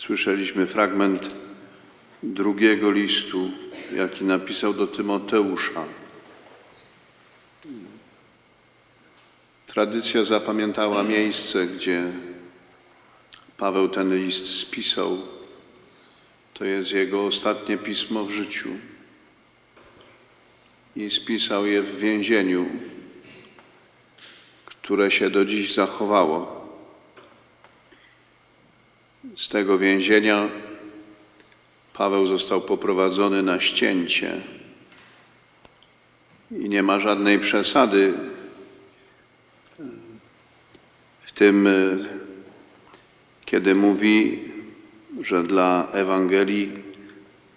Słyszeliśmy fragment drugiego listu, jaki napisał do Tymoteusza. Tradycja zapamiętała miejsce, gdzie Paweł ten list spisał. To jest jego ostatnie pismo w życiu. I spisał je w więzieniu, które się do dziś zachowało. Z tego więzienia Paweł został poprowadzony na ścięcie. I nie ma żadnej przesady w tym, kiedy mówi, że dla Ewangelii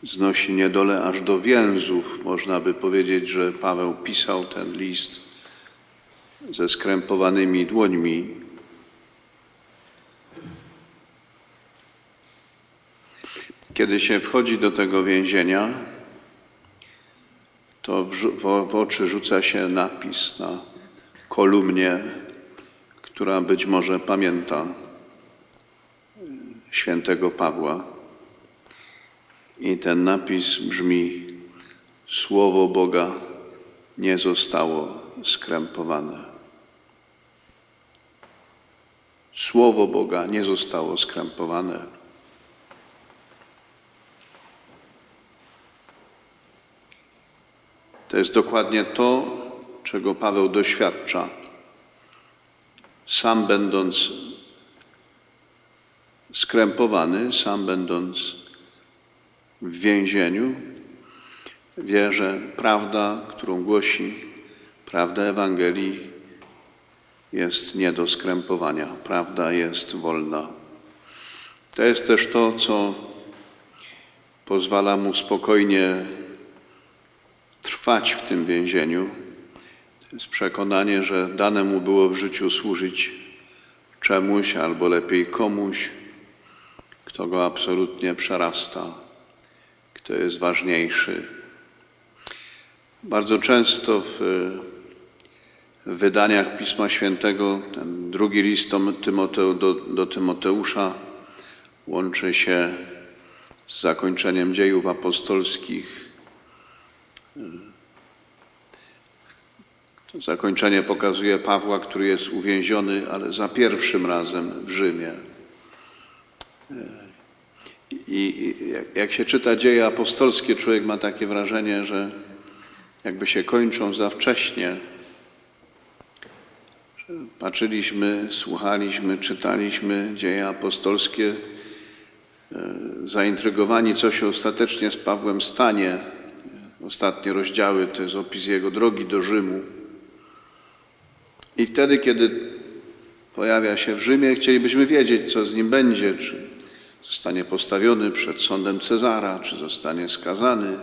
znosi niedolę aż do więzów. Można by powiedzieć, że Paweł pisał ten list ze skrępowanymi dłońmi. Kiedy się wchodzi do tego więzienia, to w, w, w oczy rzuca się napis na kolumnie, która być może pamięta świętego Pawła. I ten napis brzmi: Słowo Boga nie zostało skrępowane. Słowo Boga nie zostało skrępowane. To jest dokładnie to, czego Paweł doświadcza. Sam będąc skrępowany, sam będąc w więzieniu, wie, że prawda, którą głosi, prawda Ewangelii jest nie do skrępowania. Prawda jest wolna. To jest też to, co pozwala mu spokojnie trwać w tym więzieniu. Jest przekonanie, że dane mu było w życiu służyć czemuś albo lepiej komuś, kto go absolutnie przerasta, kto jest ważniejszy. Bardzo często w, w wydaniach Pisma Świętego ten drugi list Tymoteu, do, do Tymoteusza łączy się z zakończeniem dziejów apostolskich. Zakończenie pokazuje Pawła, który jest uwięziony, ale za pierwszym razem w Rzymie. I jak się czyta dzieje apostolskie, człowiek ma takie wrażenie, że jakby się kończą za wcześnie. Patrzyliśmy, słuchaliśmy, czytaliśmy dzieje apostolskie, zaintrygowani, co się ostatecznie z Pawłem stanie. Ostatnie rozdziały to jest opis jego drogi do Rzymu. I wtedy, kiedy pojawia się w Rzymie, chcielibyśmy wiedzieć, co z nim będzie, czy zostanie postawiony przed sądem Cezara, czy zostanie skazany,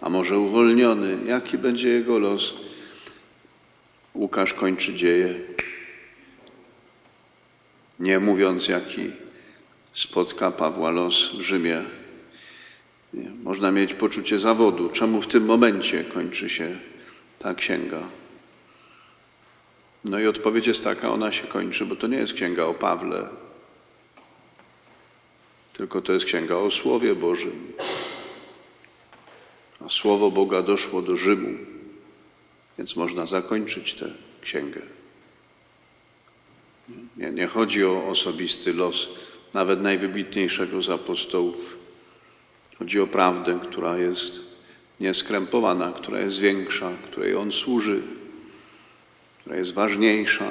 a może uwolniony, jaki będzie jego los. Łukasz kończy dzieje, nie mówiąc, jaki spotka Pawła los w Rzymie. Można mieć poczucie zawodu. Czemu w tym momencie kończy się ta księga? No i odpowiedź jest taka, ona się kończy, bo to nie jest księga o Pawle, tylko to jest księga o Słowie Bożym. A Słowo Boga doszło do Rzymu, więc można zakończyć tę księgę. Nie, nie chodzi o osobisty los nawet najwybitniejszego z apostołów. Chodzi o prawdę, która jest nieskrępowana, która jest większa, której On służy, która jest ważniejsza.